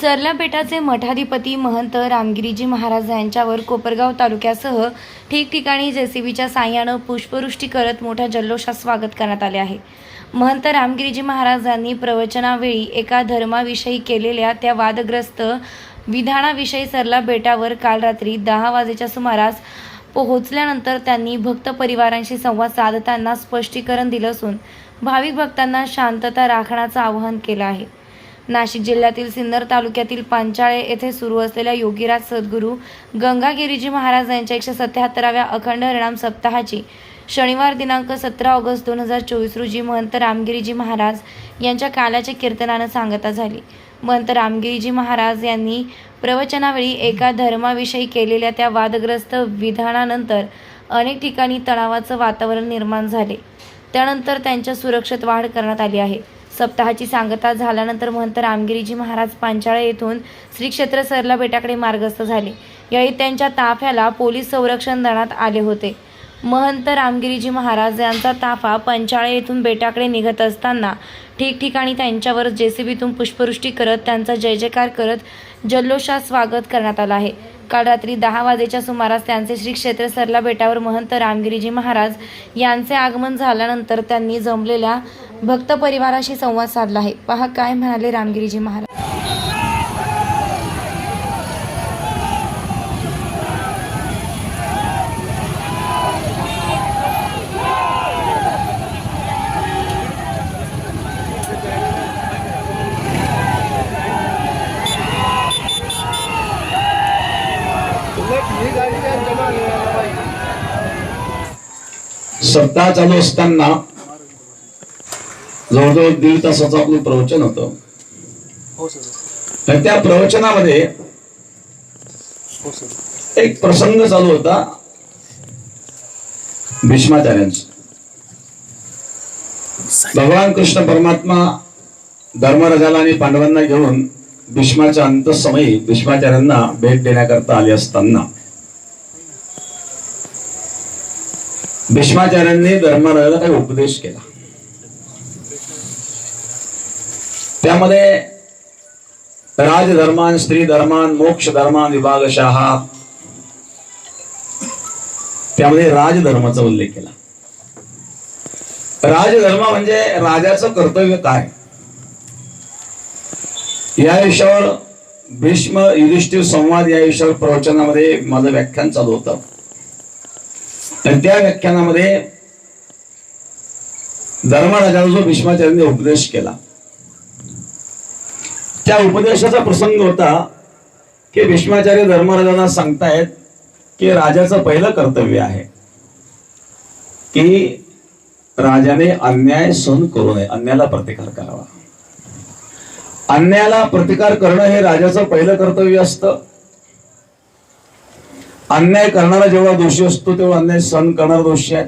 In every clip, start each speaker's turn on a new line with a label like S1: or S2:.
S1: सरला बेटाचे मठाधिपती महंत रामगिरीजी महाराज यांच्यावर कोपरगाव तालुक्यासह ठिकठिकाणी जेसीबीच्या साह्यानं पुष्पवृष्टी करत मोठ्या जल्लोषात स्वागत करण्यात आले आहे. महंत रामगिरीजी महाराजांनी प्रवचनावेळी एका धर्माविषयी केलेल्या त्या वादग्रस्त विधानाविषयी सरला बेटावर काल रात्री दहा वाजेच्या सुमारास पोहोचल्यानंतर त्यांनी भक्त परिवारांशी संवाद साधताना स्पष्टीकरण दिलं असून भाविक भक्तांना शांतता राखण्याचं आवाहन केलं आहे. नाशिक जिल्ह्यातील सिन्नर तालुक्यातील पांचाळे येथे सुरू असलेल्या योगीराज सद्गुरू गंगागिरीजी महाराज यांच्या एकशे सत्याहत्तराव्या अखंड हरिणाम सप्ताहाची शनिवार दिनांक सतरा ऑगस्ट दोन हजार चोवीस रोजी महंत रामगिरीजी महाराज यांच्या काल्याच्या कीर्तनानं सांगता झाली. महंत रामगिरीजी महाराज यांनी प्रवचनावेळी एका धर्माविषयी केलेल्या त्या वादग्रस्त विधानानंतर अनेक ठिकाणी तणावाचं वातावरण निर्माण झाले. त्यानंतर त्यांच्या सुरक्षेत वाढ करण्यात आली आहे. सप्ताहाची सांगता झाल्यानंतर महंत रामगिरीजी महाराज पांचाळे येथून श्री क्षेत्र सरला बेटाकडे मार्गस्थ झाले. यावेळी त्यांच्या ताफ्याला पोलीस संरक्षण देण्यात आले होते. महंत रामगिरीजी महाराज यांचा ताफा पंचाळे येथून बेटाकडे निघत असताना ठिकठिकाणी त्यांच्यावर जेसीबीतून पुष्पवृष्टी करत त्यांचा जय जयकार करत जल्लोषात स्वागत करण्यात आला आहे. काल रात्री दहा वाजेच्या सुमारास त्यांचे श्री क्षेत्र सरला बेटावर महंत रामगिरीजी महाराज यांचे आगमन झाल्यानंतर त्यांनी जमलेल्या भक्त परिवाराशी संवाद साधला आहे. पहा काय म्हणाले रामगिरीजी महाराज.
S2: सप्ताह चालू असताना जवळजवळ दीड तासाचं आपलं प्रवचन होतं.
S3: हो
S2: त्या प्रवचनामध्ये
S3: हो
S2: एक प्रसंग चालू होता. भीष्माचार्यांचा. भगवान कृष्ण परमात्मा धर्मराजाला आणि पांडवांना घेऊन भीष्माच्या अंतसमयी भीष्माचार्यांना भेट देण्याकरता आले असताना भीष्माचार्यांनी धर्मराजाला काही उपदेश केला. त्यामध्ये राजधर्मान स्त्री धर्मान मोक्ष धर्मान विभागशः त्यामध्ये राजधर्माचा उल्लेख केला. राजधर्म म्हणजे राजाचं कर्तव्य काय? या विषयावर भीष्म युधिष्ठिर संवाद या विषयावर प्रवचनामध्ये माझं व्याख्यान चालू होतं. आणि त्या व्याख्यानामध्ये धर्मराजाला जो भीष्माचार्यांनी उपदेश केला. त्या उपदेशाचा प्रसंग होता की भीष्माचार्य धर्मराजांना सांगतायत की राजाचं पहिलं कर्तव्य आहे की राजाने अन्याय सहन करू नये अन्यायाला प्रतिकार करावा. अन्यायाला प्रतिकार करणं हे राजाचं पहिलं कर्तव्य असतं. अन्याय करणारा जेव्हा दोषी असतो तेव्हा अन्याय सहन करणारा दोषी आहे.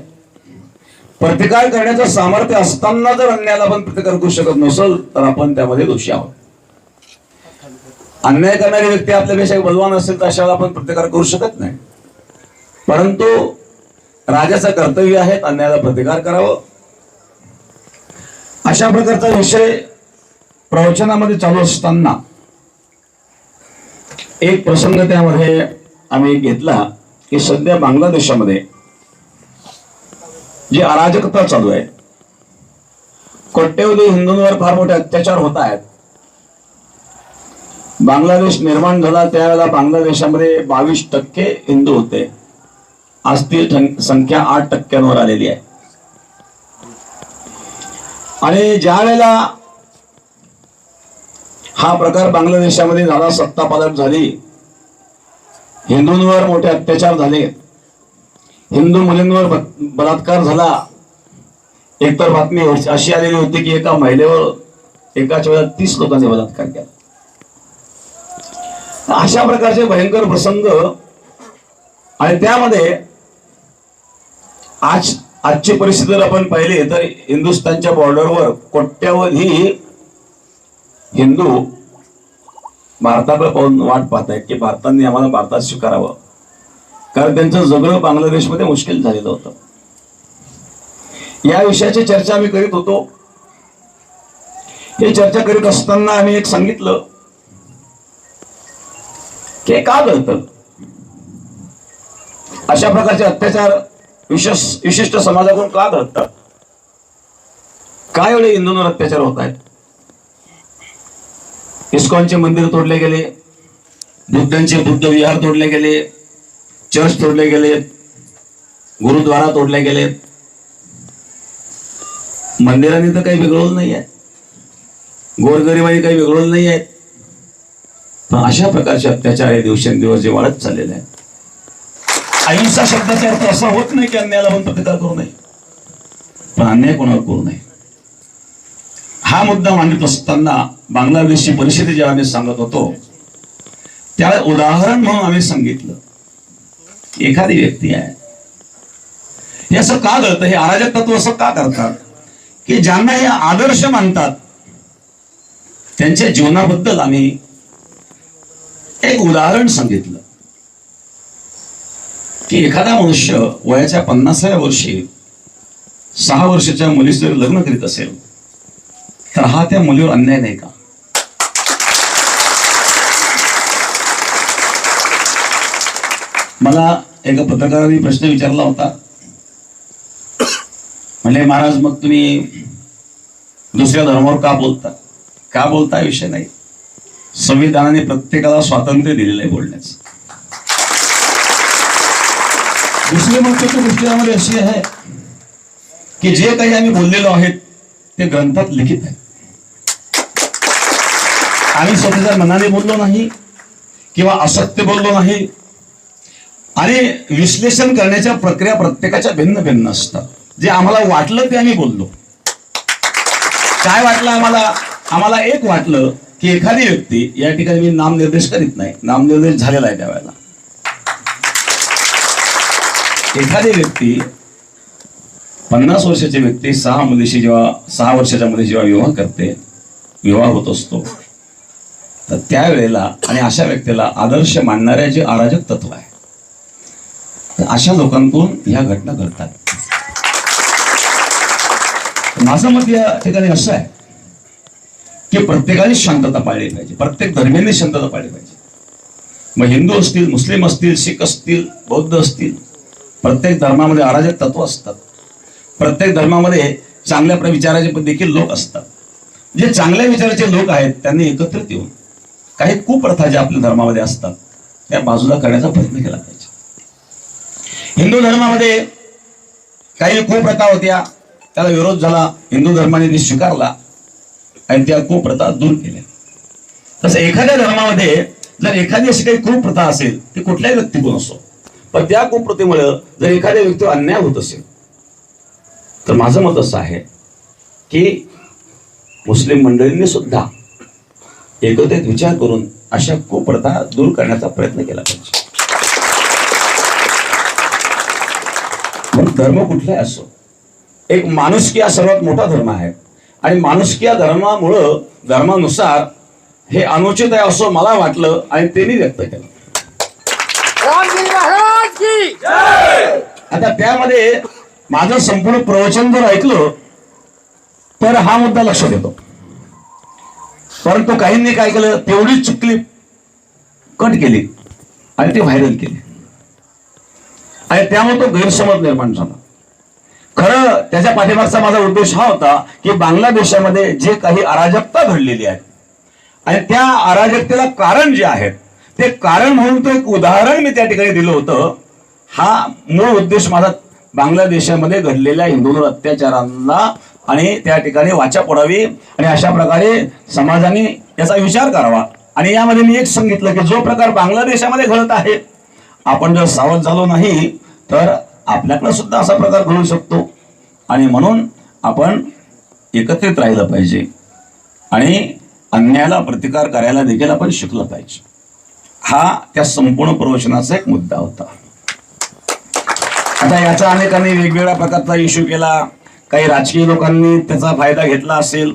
S2: प्रतिकार करण्याचं सामर्थ्य असताना जर अन्यायाला आपण प्रतिकार करू शकत नसेल तर आपण त्यामध्ये दोषी आहोत. अन्याय करणारी व्यक्ती आपल्यापेक्षा बलवान असेल तर अशाला आपण प्रतिकार करू शकत नाही. परंतु राजाचं कर्तव्य आहे अन्यायाला प्रतिकार करावं. अशा प्रकारचा विषय प्रवचनामध्ये चालू असताना एक प्रसंग त्यामध्ये आम्ही घेतला की सध्या बांगलादेशामध्ये जी अराजकता चालू आहे कोट्यवधी हिंदूंवर फार मोठे अत्याचार होत आहेत. बांगलादेश निर्माण झाला त्यावेळेला बांगलादेशामध्ये बावीस टक्के हिंदू होते. आज ती संख्या आठ टक्क्यांवर आलेली आहे. आणि ज्या वेळेला हा प्रकार बांगलादेशामध्ये झाला सत्ता पालट झाली हिंदूंवर मोठे अत्याचार झाले. हिंदू मुलींवर बलात्कार झाला. एकतर बातमी अशी आलेली होती की एका महिलेवर एकाच वेळेला तीस लोकांनी बलात्कार केला. अशा प्रकारचे भयंकर प्रसंग आणि त्यामध्ये आज आजची परिस्थिती जर आपण पाहिली तर हिंदुस्थानच्या बॉर्डरवर कोट्यावधी हिंदू भारताकडे पाहून वाट पाहत आहेत की भारताने आम्हाला भारतात स्वीकारावं. कारण त्यांचं जगणं बांगलादेशमध्ये मुश्किल झालेलं होतं. या विषयाची चर्चा आम्ही करीत होतो. हे चर्चा करीत असताना आम्ही एक सांगितलं की का घडतं? अशा प्रकारचे अत्याचार विशेष विशिष्ट समाजाकडून का घडतात? काय एवढे हिंदूंवर अत्याचार होत आहेत? इस्कॉनचे मंदिर तोडले गेले बुद्धांचे बुद्ध विहार तोडले गेले चर्च तोडले गेले गुरुद्वारा तोडले गेले. मंदिरांनी तर काही बिघडवलं नाही आहे गोरगरिबाने काही बिघडवलं नाही आहेत पण अशा प्रकारचे अत्याचार हे दिवसेंदिवस जे वाढत चाललेले आहेत. अहिंसा शब्दाचा अर्थ असा होत नाही की अन्यायाला पण प्रतिकार करू नये. पण अन्याय कोणावर करू नये. हा मुद्दा मांडत असताना बांगलादेशची परिषदे जेव्हा आम्ही सांगत होतो त्याला उदाहरण म्हणून आम्ही सांगितलं. एखादी व्यक्ती आहे. हे असं का करतं हे अराजक तत्व असं का करतात? की ज्यांना हे आदर्श मानतात त्यांच्या जीवनाबद्दल आम्ही एक उदाहरण सांगितलं. की एखादा मनुष्य वयाच्या पन्नासाव्या वर्षी सहा वर्षाच्या मुलीचं जर लग्न करीत असेल तर हा त्या मुलीवर अन्याय नाही का? मला एका पत्रकाराने प्रश्न विचारला होता. म्हणले महाराज मग तुम्ही दुसऱ्या धर्मावर का बोलता? का बोलता? विषय नाही. संविधानाने प्रत्येकाला स्वातंत्र्य दिलेलं आहे बोलण्याचं. दुसरी महत्वाची गोष्ट यामध्ये अशी आहे की जे काही आम्ही बोललेलो आहेत ते ग्रंथात लिखित आहे. आम्ही स्वतःच्या मनाने बोललो नाही किंवा असत्य बोललो नाही. आणि विश्लेषण करण्याच्या प्रक्रिया प्रत्येकाच्या भिन्न भिन्न असतात. जे आम्हाला वाटलं ते आम्ही बोललो. काय वाटलं आम्हाला? आम्हाला एक वाटलं की एखादी व्यक्ती या ठिकाणी मी नामनिर्देश करीत नाही. नामनिर्देश झालेला आहे त्यावेळेला. एखादी व्यक्ती पन्नास वर्षाची व्यक्ती सहा मुलीशी जेव्हा सहा वर्षाच्या मुली जेव्हा विवाह करते विवाह होत असतो. तर त्यावेळेला आणि अशा व्यक्तीला आदर्श मानणाऱ्या जे अराजक तत्व आहे तर अशा लोकांकडून ह्या घटना घडतात. माझं मत या ठिकाणी असं आहे की प्रत्येकाने शांतता पाळली पाहिजे प्रत्येक धर्मीने शांतता पाळली पाहिजे. मग हिंदू असतील मुस्लिम असतील शीख असतील बौद्ध असतील प्रत्येक धर्मामध्ये अराजक तत्व असतात. प्रत्येक धर्मामध्ये चांगल्या विचाराचे पण देखील लोक असतात. जे चांगल्या विचाराचे लोक आहेत त्यांनी एकत्रित येऊन काही कुप्रथा ज्या आपल्या धर्मामध्ये असतात त्या बाजूला करण्याचा प्रयत्न केला पाहिजे. हिंदू धर्मामध्ये काही कुप्रथा होत्या त्याला विरोध झाला हिंदू धर्माने ते स्वीकारला आणि त्या कुप्रथा दूर केल्या. तसं एखाद्या धर्मामध्ये जर एखादी अशी काही कुप्रथा असेल ती कुठल्याही व्यक्तीकडून असो पण त्या कुप्रथेमुळे जर एखाद्या व्यक्तीवर अन्याय होत असेल तर माझं मत असं आहे की मुस्लिम मंडळींनी सुद्धा एकत्रित विचार करून अशा कुप्रथा दूर करण्याचा प्रयत्न केला पाहिजे. धर्म कुठलाही असो एक माणुसकी हा सर्वात मोठा धर्म आहे. आणि माणुसकी या धर्मामुळं धर्मानुसार हे अनुचित आहे असं मला वाटलं आणि त्यांनी व्यक्त केलं. आता त्यामध्ये माझं संपूर्ण प्रवचन जर ऐकलं तर हा मुद्दा लक्षात येतो. परंतु काहींनी काय केलं? तेवढीच चुकली. कट केली. आणि ते व्हायरल केली. आणि त्यामुळे तो गैरसमज निर्माण झाला. खरं त्याच्या पाठीमागचा माझा उद्देश हा होता की बांगलादेशामध्ये जे काही अराजकता घडलेली आहे आणि त्या अराजकतेला कारण जे आहे ते कारण म्हणून तो एक उदाहरण मी त्या ठिकाणी दिलं होतं. हा मूळ उद्देश माझा बांगलादेशामध्ये घडलेल्या हिंदूंवर अत्याचारांना आणि त्या ठिकाणी वाचा पडावी आणि अशा प्रकारे समाजाने याचा विचार करावा. आणि यामध्ये मी एक सांगितलं की जो प्रकार बांगलादेशामध्ये घडत आहे आपण जर सावध झालो नाही तर आपल्याकडे सुद्धा असा प्रकार घडू शकतो. आणि म्हणून आपण एकत्रित राहिलं पाहिजे. आणि अन्यायाला प्रतिकार करायला देखील आपण शिकलं पाहिजे. हा त्या संपूर्ण प्रवचनाचा एक मुद्दा होता. आता याचा अनेकांनी वेगवेगळ्या प्रकारचा इश्यू केला. काही राजकीय लोकांनी त्याचा फायदा घेतला असेल.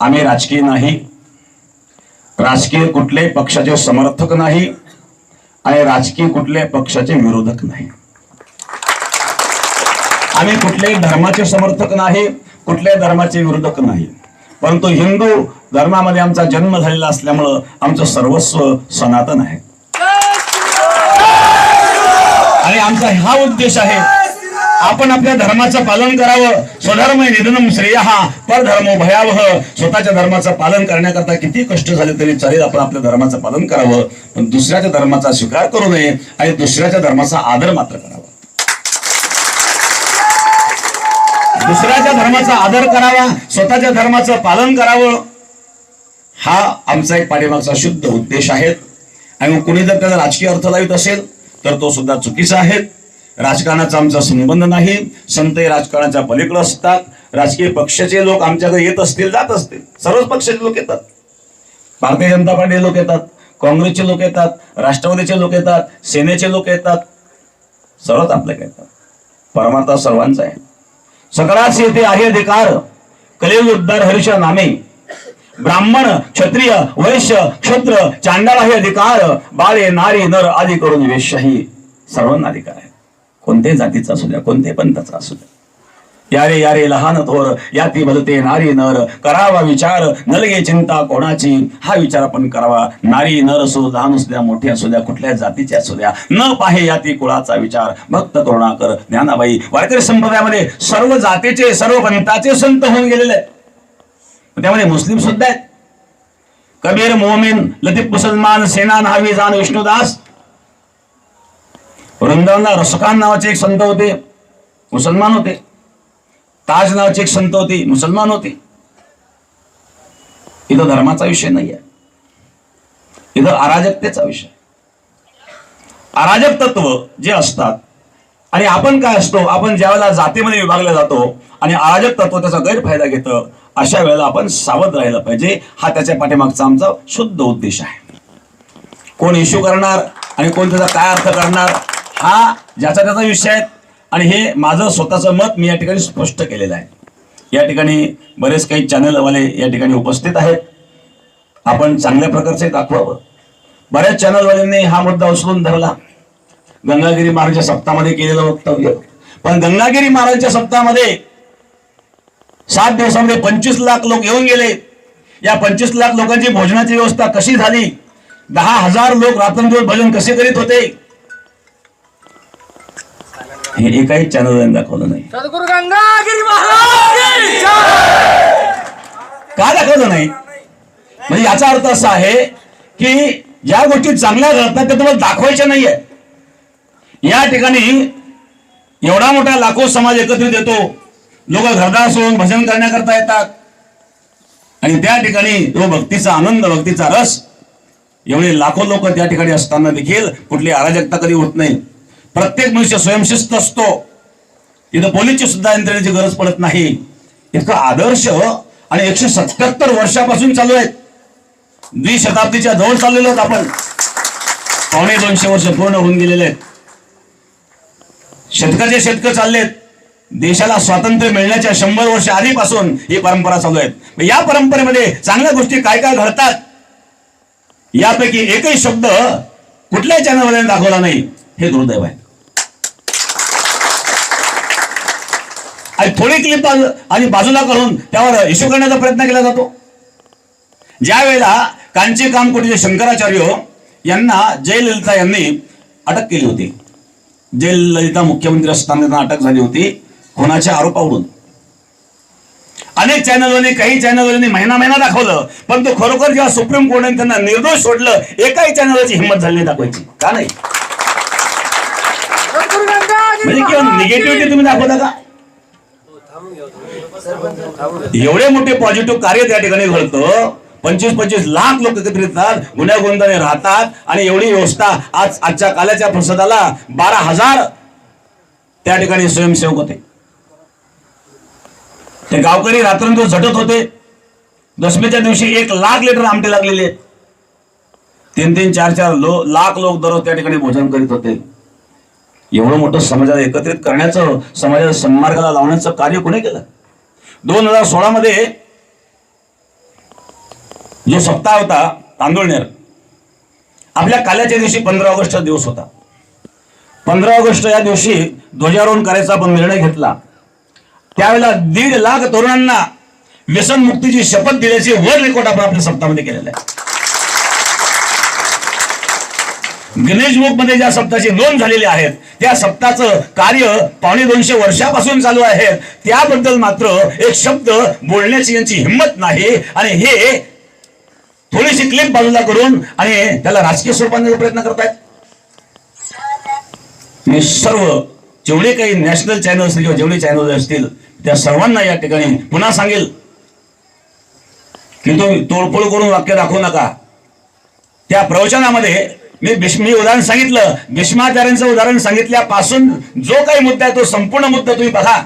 S2: आम्ही राजकीय नाही. राजकीय कुठल्याही पक्षाचे समर्थक नाही आणि राजकीय कुठल्याही पक्षाचे विरोधक नाही. आम्ही कुठल्याही धर्माचे समर्थक नाही कुठल्याही धर्माचे विरोधक नाही. परंतु हिंदू धर्मामध्ये आमचा जन्म झालेला असल्यामुळं आमचं सर्वस्व सनातन आहे. आणि आमचा हा उद्देश आहे आपण आपल्या धर्माचं पालन करावं. स्वधर्म निधनम श्रेय हा परधर्मो भयावह. स्वतःच्या धर्माचं पालन करण्याकरता किती कष्ट झाले तरी चालेल आपण आपल्या धर्माचं पालन करावं. पण दुसऱ्याच्या धर्माचा स्वीकार करू नये आणि दुसऱ्याच्या धर्माचा आदर मात्र करावा. दुसऱ्याच्या धर्माचा आदर करावा स्वतःच्या धर्माचं पालन करावं. हा आमचा एक पाठीमागचा शुद्ध उद्देश आहे. आणि कुणी जर त्याचा राजकीय अर्थ लावित असेल तर तो सुद्धा चुकीचा आहे. राजकारणाचा आमचा संबंध नाही. संत हे राजकारणाच्या पलीकडे असतात. राजकीय पक्षाचे लोक आमच्याकडे येत असतील जात असतील. सर्वच पक्षाचे लोक येतात. भारतीय जनता पार्टी लोक येतात. काँग्रेसचे लोक येतात. राष्ट्रवादीचे लोक येतात. सेनेचे लोक येतात. सर्वच आपल्याकडे येतात. परमार्थ सर्वांचा आहे. सकळाच येथे आहे अधिकार. कलेल उद्धार हरीश नामे. ब्राह्मण क्षत्रिय वैश्य क्षत्र चांडाळ हे अधिकार. बाळे नारी नर आदी करून वेश्याही सर्वांना अधिकार आहे. कोणत्याही जातीचा असू द्या कोणत्याही पंथाचा असू द्या. यारे यारे लहान थोर याती भलते नारी नर करावा विचार नलगे चिंता कोणाची? हा विचार आपण करावा. नारी नर असो लहान असू द्या मोठी असू द्या कुठल्या जातीचे असू द्या न पाहे याती कुळाचा विचार. भक्त करुणाकर ज्ञानाबाई. वारकरी संप्रदायामध्ये सर्व जातीचे सर्व पंथाचे संत होऊन गेलेले आहेत. त्यामध्ये मुस्लिम सुद्धा आहेत. कबीर मोमिन लतीफ मुसलमान सेना नावी जान विष्णुदास वृंदावनला रसखान नावाचे एक संत होते. मुसलमान होते. ताज नावाचे एक संत होते. मुसलमान होते. इथं धर्माचा विषय नाही आहे इथं अराजकतेचा विषय. अराजक तत्व जे असतात आणि आपण काय असतो आपण ज्या वेळेला जातीमध्ये विभागला जातो आणि अराजक तत्व त्याचा गैरफायदा घेतं अशा वेळेला आपण सावध राहिलं पाहिजे. हा त्याच्या पाठीमागचा आमचा शुद्ध उद्देश आहे. कोण इश्यू करणार आणि कोण त्याचा काय अर्थ करणार हा ज्याचा त्याचा विषय आहे आणि हे माझं स्वतःचं मत मी या ठिकाणी स्पष्ट केलेलं आहे. या ठिकाणी बरेच काही चॅनलवाले या ठिकाणी उपस्थित आहेत. आपण चांगल्या प्रकारचे दाखवावं. बऱ्याच चॅनलवाल्यांनी हा मुद्दा उचलून धरला. गंगागिरी महाराजच्या सप्ताहामध्ये केलेलं वक्तव्य. पण गंगागिरी महाराजच्या सप्ताहामध्ये सात दिवसामध्ये पंचवीस लाख लोक येऊन गेले. या पंचवीस लाख लोकांची भोजनाची व्यवस्था कशी झाली? दहा हजार लोक रात्रंदिवस भजन कसे करीत होते? हे एकाही चॅनलने दाखवलं नाही.
S3: सद्गुरु गंगागिरी महाराज की जय!
S2: का दाखवलं नाही? म्हणजे याचा अर्थ असा आहे की ज्या गोष्टी चांगल्या घडतात त्या तुम्हाला दाखवायच्या नाहीये. या ठिकाणी एवढा मोठा लाखो समाज एकत्रित येतो. लोक घरदार सोडून भजन करण्याकरता येतात. आणि त्या ठिकाणी तो भक्तीचा आनंद भक्तीचा रस एवढे लाखो लोक त्या ठिकाणी असताना देखील कुठली अराजकता कधी होत नाही. प्रत्येक मनुष्य स्वयंशिस्त असतो. इथं पोलीसची सुद्धा यंत्रणेची गरज पडत नाही. इतका आदर्श आणि एकशे सत्याहत्तर वर्षापासून चालू आहेत. द्विशताब्दीच्या जवळ चाललेलो आहोत आपण. पावणे दोनशे वर्ष पूर्ण होऊन गेलेले आहेत. शतकाचे शतक चाललेत. देशाला स्वातंत्र्य मिळण्याच्या शंभर वर्ष आधीपासून ही परंपरा चालू आहे मग या परंपरेमध्ये चांगल्या गोष्टी काय काय घडतात? यापैकी एकही शब्द कुठल्याही चॅनलमध्ये दाखवला नाही. हे दुर्दैव आहे. आणि थोडी क्लिप आणि बाजूला करून त्यावर इश्यू करण्याचा प्रयत्न केला जातो. ज्या वेळेला कांची कामकोटीचे शंकराचार्य यांना जयललिता यांनी अटक केली होती. जयललिता मुख्यमंत्री असताना त्यांना अटक झाली होती खुनाच्या आरोपावरून. अनेक चॅनलवाले काही चॅनलवाल्यांनी महिना महिना दाखवलं पण तो खरोखर जेव्हा सुप्रीम कोर्टाने त्यांना निर्दोष सोडलं एकाही चॅनलची हिंमत झाली नाही दाखवायची. का नाही? म्हणजे
S3: महाराज
S2: निगेटिव्हिटी तुम्ही दाखवता का? एवढे मोठे पॉझिटिव्ह कार्य त्या ठिकाणी घडतं. पंचवीस पंचवीस लाख लोक एकत्रित येतात गुन्ह्या राहतात आणि एवढी व्यवस्था आज आजच्या कालाच्या प्रसादाला बारा हजार त्या ठिकाणी स्वयंसेवक होते. ते गावकरी रात्रंदिवस झटत होते. दशमीच्या दिवशी एक लाख लिटर आमटे लागलेले तीन तीन चार चार लो लाख लोक दररोज त्या ठिकाणी भोजन करीत होते. एवढं मोठं समाजाला एकत्रित करण्याचं समाजाला सन्मार्गाला लावण्याचं कार्य कोणी केलं? दोन हजार सोळा मध्ये जो सप्ताह होता तांदूळनेर आपल्या काल्याच्या दिवशी पंधरा ऑगस्ट दिवस होता. पंधरा ऑगस्ट या दिवशी ध्वजारोहण करायचा आपण निर्णय घेतला. त्यावेळेला दीड लाख तरुणांना व्यसनमुक्तीची शपथ दिल्याची वर रेकॉर्ड आपण आपल्या सप्ताहामध्ये केलेला आहे. गणेशमध्ये ज्या सप्ताची नोंद झालेली आहे त्या सप्ताचं कार्य पावणे दोनशे वर्षापासून चालू आहे. त्याबद्दल मात्र एक शब्द बोलण्याची यांची हिंमत नाही आणि हे थोडीशी क्लिप बाजूला करून आणि त्याला राजकीय स्वरूपाने प्रयत्न करतायत. मी सर्व जेवढे काही नॅशनल चॅनल असतील किंवा जेवढे चॅनल असतील त्या सर्वांना या ठिकाणी पुन्हा सांगेल. की तुम्ही तोडफोड करून वाक्य दाखवू नका. त्या प्रवचनामध्ये मी भीष्मी उदाहरण सांगितलं. भीष्माचार्यांचं उदाहरण सांगितल्यापासून जो काही मुद्दा आहे तो संपूर्ण मुद्दा तुम्ही बघा.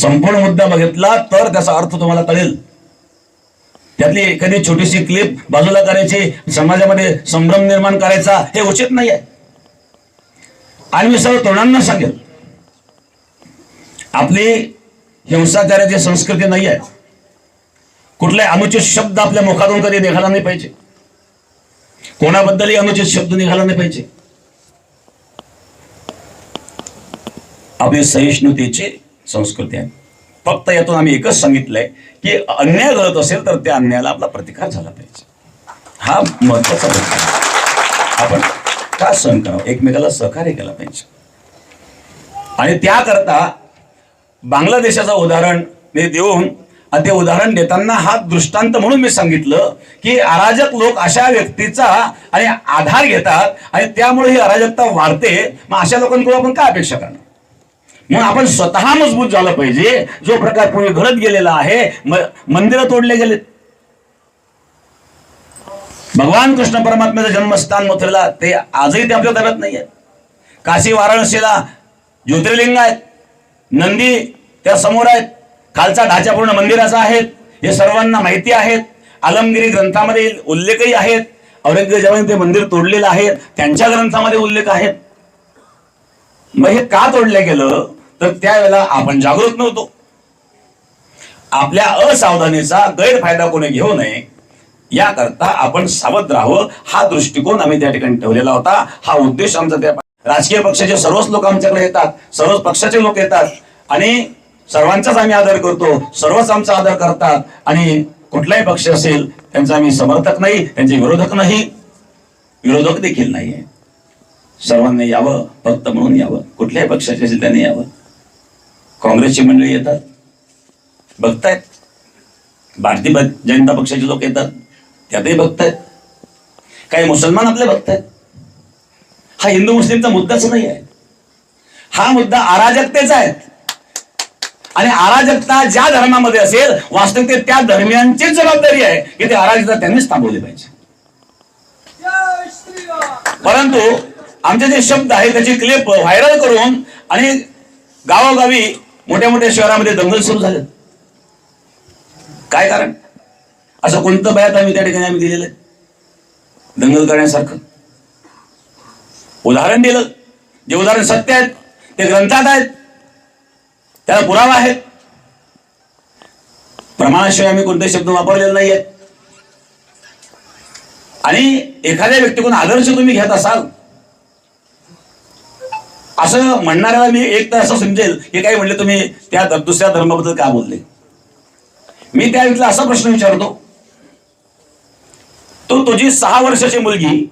S2: संपूर्ण मुद्दा बघितला तर त्याचा अर्थ तुम्हाला कळेल. त्यातली एखादी छोटीशी क्लिप बाजूला करायची समाजामध्ये संभ्रम निर्माण करायचा हे उचित नाही आहे आणि मी सर्व तरुणांना सांगेल आपली हिंसाचाराची संस्कृती नाही आहे कुठलाही अनुचित शब्द आपल्या मुखातून कधी निघाला नाही पाहिजे. कोणाबद्दलही अनुचित शब्द निघाला नाही पाहिजे. आपली सहिष्णुतेची संस्कृती आहे. फक्त यातून आम्ही एकच सांगितलंय की अन्याय घडत असेल तर त्या अन्यायाला आपला प्रतिकार झाला पाहिजे. हा महत्त्वाचा आपण का सहन करावं? एकमेकाला सहकार्य केला पाहिजे. आणि त्याकरता बांगलादेशाचं उदाहरण मी देऊन ते उदाहरण देताना हा दृष्टांत म्हणून मी सांगितलं की अराजक लोक अशा व्यक्तीचा आणि आधार घेतात आणि त्यामुळे ही अराजकता वाढते. मग अशा लोकांकडून आपण काय अपेक्षा करणार? मग आपण स्वतः मजबूत झालं पाहिजे. जो प्रकार पूर्वी घडत गेलेला आहे म- मंदिरं तोडले गेले. भगवान कृष्ण परमात्म्याचं जन्मस्थान मथुरेला ते आजही ते आपल्या ताब्यात नाही काशी वाराणसीला ज्योतिर्लिंग आहेत. नंदी त्या समोर आहेत. खालचा ढाचा पूर्ण मंदिराचा आहेत हे सर्वांना माहिती आहेत आलमगिरी ग्रंथामध्ये उल्लेखही आहेत औरंगजेबाने ते मंदिर तोडलेलं आहे. त्यांच्या ग्रंथामध्ये उल्लेख आहेत मग हे का तोडलं गेलं? तर त्यावेळेला आपण जागृत नव्हतो. आपल्या असावधानीचा गैरफायदा कोणी घेऊ नये. याकरता आपण सावध राहावं. हा दृष्टिकोन आम्ही त्या ठिकाणी ठेवलेला होता. हा उद्देश आमचा त्या राजकीय पक्षाचे सर्वच लोक आमच्याकडे येतात. सर्वच पक्षाचे लोक येतात. आणि सर्वांचाच आम्ही आदर करतो. सर्वच आमचा आदर करतात. आणि कुठलाही पक्ष असेल त्यांचा आम्ही समर्थक नाही त्यांचे विरोधक नाही. विरोधक देखील नाही आहे सर्वांनी यावं फक्त म्हणून यावं. कुठल्याही पक्षाचे असेल त्यांनी यावं. काँग्रेसची मंडळी येतात. बघतायत. भारतीय जनता पक्षाचे लोक येतात. त्यातही बघतायत. काही मुसलमान आपले बघतायत. हा हिंदू मुस्लिमचा मुद्दाच नाही आहे हा मुद्दा अराजकतेचा आहे. आणि अराजकता ज्या धर्मामध्ये असेल वास्तविकते त्या धर्मियांचीच जबाबदारी आहे. की ते अराजकता त्यांनीच थांबवली पाहिजे. परंतु आमचे जे शब्द आहे त्याची क्लिप व्हायरल करून आणि गावोगावी मोठ्या मोठ्या शहरामध्ये दंगल सुरू झाले काय कारण? असं कोणतं बयात आम्ही त्या ठिकाणी आम्ही दिलेलं आहे? दंगल करण्यासारखं. उदाहरण दिलं. जे उदाहरण सत्य आहेत ते ग्रंथात आहेत. त्याला पुरावा आहे. प्रमाणाशिवाय आम्ही कोणते शब्द वापरलेले नाही आहेत आणि एखाद्या व्यक्तीकडून आदर्श तुम्ही घेत असाल असं म्हणणाऱ्याला मी एक तर असं समजेल की काही म्हणले तुम्ही त्या दुसऱ्या धर्माबद्दल का बोलले? मी त्या व्यक्तीला असा प्रश्न विचारतो तू तुझी सहा वर्षाची मुलगी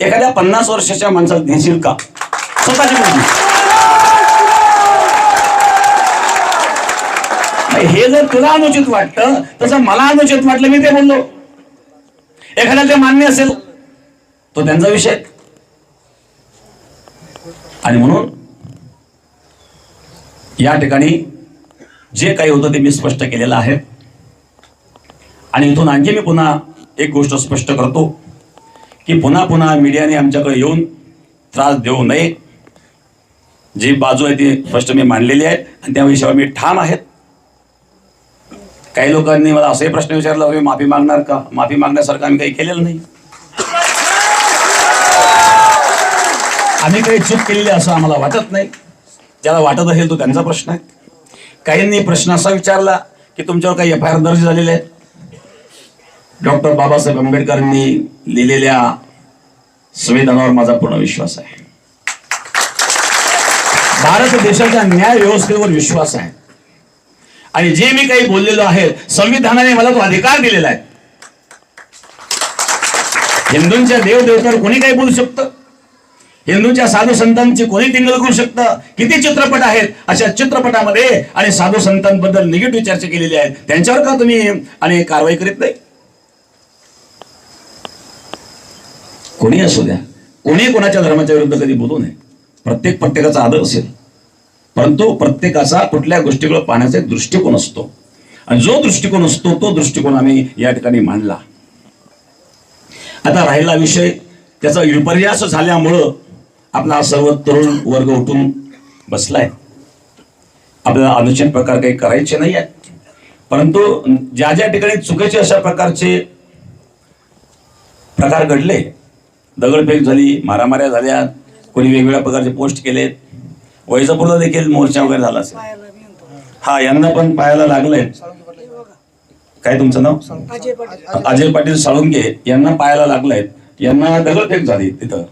S2: एखाद्या पन्नास वर्षाच्या माणसाला देशील का? स्वतःची मुलगी. हे जर तुला अनुचित वाटतं तसं मला अनुचित वाटलं मी ते बोललो. एखाद्याला ते मान्य असेल तो त्यांचा विषय. आणि म्हणून या ठिकाणी जे काही होतं ते मी स्पष्ट केलेलं आहे. आणि इथून आणखी मी पुन्हा एक गोष्ट स्पष्ट करतो की पुन्हा पुन्हा मीडियाने आमच्याकडे येऊन त्रास देऊ नये. जी बाजू आहे ती स्पष्ट मी मांडलेली आहे आणि त्या मी ठाम आहेत काही लोकांनी मला असाही प्रश्न विचारला मी माफी मागणार का? माफी मागण्यासारखं आम्ही काही केलेलं नाही. आम्ही काही चूक केलेली असं आम्हाला वाटत नाही. ज्याला वाटत असेल तो त्यांचा प्रश्न आहे. काहींनी प्रश्न असा विचारला की तुमच्यावर काही एफ आय आर दर्ज झालेले आहेत डॉक्टर बाबासाहेब आंबेडकरांनी लिहिलेल्या संविधानावर माझा पूर्ण विश्वास आहे. भारत देशाच्या न्याय व्यवस्थेवर विश्वास आहे. आणि जे मी काही बोललेलो आहे संविधानाने मला तो अधिकार दिलेला आहे. हिंदूंच्या देवदेवतावर कोणी काही बोलू शकतं? हिंदूंच्या साधू संतांची कोणी टिंगल करू शकतं? किती चित्रपट आहेत अशा चित्रपटामध्ये? आणि साधू संतांबद्दल निगेटिव्ह चर्चा केलेली आहे त्यांच्यावर का तुम्ही आणि कारवाई करीत नाही? कोणी असू द्या. कोणी कोणाच्या धर्माच्या विरुद्ध कधी बोलू नये? प्रत्येक प्रत्येकाचा आदर असेल. परंतु प्रत्येकाचा कुठल्या गोष्टीकडे पाहण्याचा एक दृष्टिकोन असतो. आणि जो दृष्टिकोन असतो तो दृष्टिकोन आम्ही या ठिकाणी मांडला. आता राहिला विषय त्याचा विपर्यास झाल्यामुळं आपला सर्व तरुण वर्ग उठून बसलाय. आपल्याला अनुचित प्रकार काही करायचे नाही आहेत परंतु ज्या ज्या ठिकाणी चुकीचे अशा प्रकारचे प्रकार घडले दगडफेक झाली मारामाऱ्या झाल्या कोणी वेगवेगळ्या प्रकारचे पोस्ट केलेत वैजापूरला देखील मोर्चा वगैरे झाला असेल. हा यांना पण पाहायला लागलंय. काय तुमचं नाव?
S3: अजय पाटील.
S2: साळुंके यांना पाहायला लागलाय. यांना दगडफेक झाली तिथं.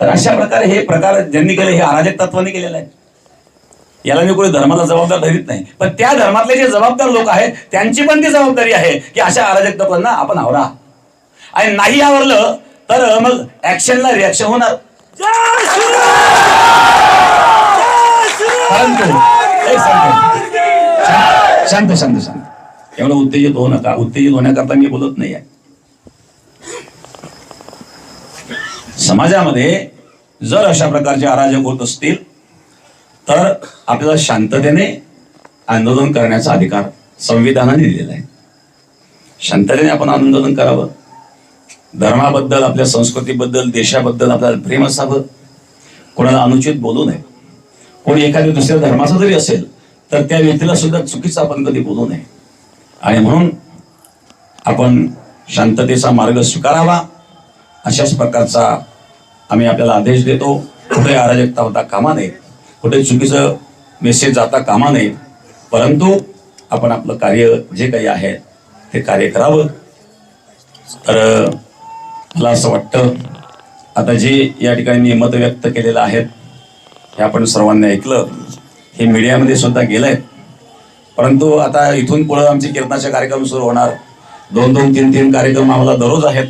S2: तर अशा प्रकारे हे प्रकार ज्यांनी केले हे अराजक तत्वाने केलेलं आहे. याला मी कोणी धर्माला जबाबदार धरीत नाही. पण त्या धर्मातले जे जबाबदार लोक आहेत त्यांची पण ती जबाबदारी आहे की अशा अराजक तत्वांना आपण आवरा. आणि नाही आवरलं तर मग ऍक्शनला रिॲक्शन होणार. परंतु एक सांगतो शांत शांत शांत. एवढं उत्तेजित होऊ नका. उत्तेजित होण्याकरता मी बोलत नाही आहे. समाजामध्ये जर अशा प्रकारचे अराजक होत असतील तर आपल्याला शांततेने आंदोलन करण्याचा अधिकार संविधानाने दिलेला आहे. शांततेने आपण आंदोलन करावं. धर्माबद्दल आपल्या संस्कृतीबद्दल देशाबद्दल आपल्याला प्रेम असावं. कोणाला अनुचित बोलू नये. कोणी एखाद्या दुसऱ्या धर्माचा जरी असेल तर त्या व्यक्तीला सुद्धा चुकीचं आपण कधी बोलू नये. आणि म्हणून आपण शांततेचा मार्ग स्वीकारावा. अशाच प्रकारचा आम्ही आपल्याला आदेश देतो. कुठे अराजकता होता कामा नये. कुठे चुकीचं मेसेज जाता कामा नये. परंतु आपण आपलं कार्य जे काही आहे ते कार्य करावं. तर मला असं वाटतं आता जे या ठिकाणी मी मत व्यक्त केलेलं आहेत हे आपण सर्वांनी ऐकलं. हे मीडियामध्ये सुद्धा गेलंय. परंतु आता इथून पुढे आमचे कीर्तनाचे कार्यक्रम सुरू होणार. दोन दोन तीन तीन कार्यक्रम आम्हाला दररोज आहेत.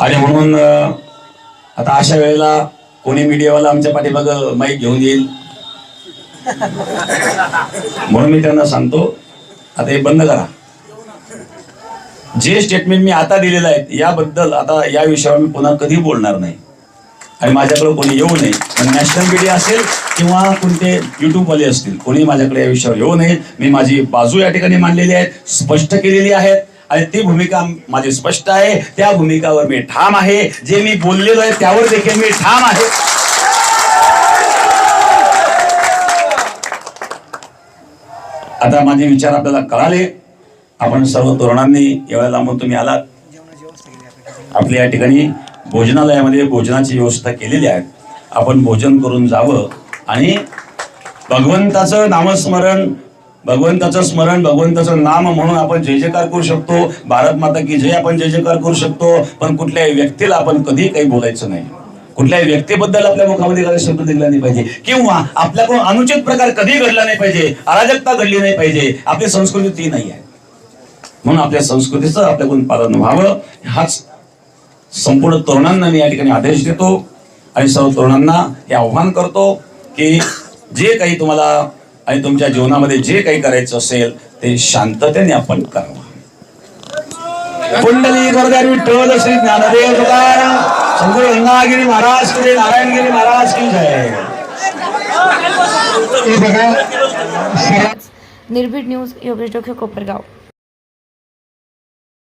S2: आणि म्हणून आता अशा वेळेला कोणी मीडियावाला आमच्या पाठीमाग माईक घेऊन येईल? म्हणून मी त्यांना सांगतो आता हे बंद करा. जे स्टेटमेंट मी आता दिलेलं आहे याबद्दल आता या विषयावर मी पुन्हा कधी बोलणार नाही. आणि माझ्याकडे कोणी येऊ नये. पण नॅशनल मीडिया असेल किंवा कोणते युट्यूबवाले असतील कोणी माझ्याकडे या विषयावर येऊ नये. मी माझी बाजू या ठिकाणी मांडलेली आहे स्पष्ट केलेली आहे आणि ती भूमिका माझी स्पष्ट आहे. त्या भूमिकावर मी ठाम आहे. जे मी बोललेलो आहे त्यावर देखील मी ठाम आहे. आता माझे विचार आपल्याला कळाले. आपण सर्व तरुणांनी एवढ्या लांबून तुम्ही आलात. आपल्या या ठिकाणी भोजनालयामध्ये भोजनाची व्यवस्था केलेली आहे आपण भोजन करून जावं आणि भगवंताचं नामस्मरण भगवंताचं स्मरण भगवंताचं नाम म्हणून आपण जय जयकार करू शकतो. भारत माता की जय आपण जय जयकार करू शकतो. पण कुठल्याही व्यक्तीला आपण कधी काही बोलायचं नाही. कुठल्याही व्यक्तीबद्दल आपल्या मुखामध्ये काही शब्द दिला नाही पाहिजे. किंवा आपल्याकडून अनुचित प्रकार कधी घडला नाही पाहिजे. अराजकता घडली नाही पाहिजे. आपली संस्कृती ती नाही आहे. म्हणून आपल्या संस्कृतीचं आपल्याकडून पालन व्हावं. हाच संपूर्ण तरुणांना मी या ठिकाणी आदेश देतो आणि सर्व तरुणांना हे आव्हान करतो की जे काही तुम्हाला आणि तुमच्या जीवनामध्ये जे काही करायचं असेल ते शांततेने आपण करावं. कुंडली गोरगारी विठ्ठल श्री ज्ञानदेव तुकाराम. संत गंगागिरी महाराज की नारायणगिरी महाराज की जय.
S1: निर्भीड न्यूज योगेश डोके कोपरगाव.